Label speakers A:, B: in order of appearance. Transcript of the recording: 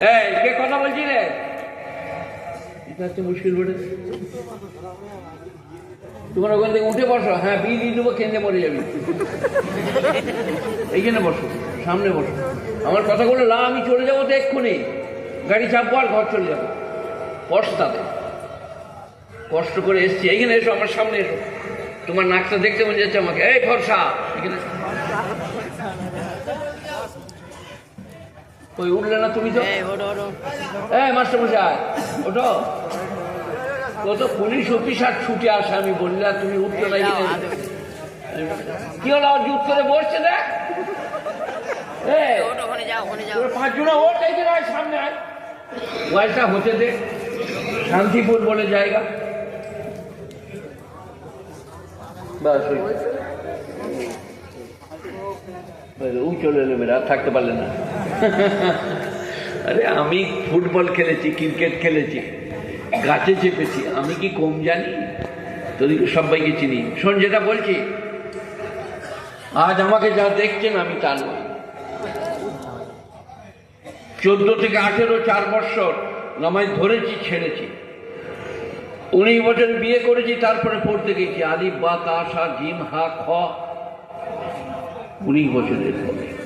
A: এই কে কথা বলছি রে? এটা হচ্ছে মুশকিল বলে তোমার ওখান থেকে উঠে বসো। হ্যাঁ দিয়ে দেবো কেন্দ্রে মরে যাবি। এইখানে বসো সামনে বসো। আমার কথাগুলো লা আমি চলে যাব তো এক্ষুনি। গাড়ি চাপবো আর ঘর চলে যাব। পস্তাতে কষ্ট করে এসছি। এইখানে এসো আমার সামনে এসো। তোমার নাকটা দেখতে মনে যাচ্ছে আমাকে। এই ফর্সা এখানে। ওই উঠলে না তুমি তো? এই মাস্টার মশাই ওঠো। কত পুলিশ অফিসার ছুটে আসে আমি বললাম তুমি উঠতে না এখানে। কি হলো জুত করে বসছে পাঁচজনা এইখানে আয় সামনে আয়। ওয়াইটা হতে দে শান্তিপুর বলে জায়গা। বাস থাকতে পারলে না। আরে আমি ফুটবল খেলেছি, ক্রিকেট খেলেছি, গাছে চেপেছি। আমি কি কম জানি? তোদেরকে সবাইকে চিনি। শোন, যেটা বলছি, আজ আমাকে যা দেখছেন, আমি তা নই চোদ্দ থেকে আঠেরো, চার বছর নামাজ ধরেছি, ছেড়েছি। উনিশ বছর বিয়ে করেছি, তারপরে পড়তে গেছি। আলিফ বা তা সা জিম, হা, খ উনিশ বছরের পরে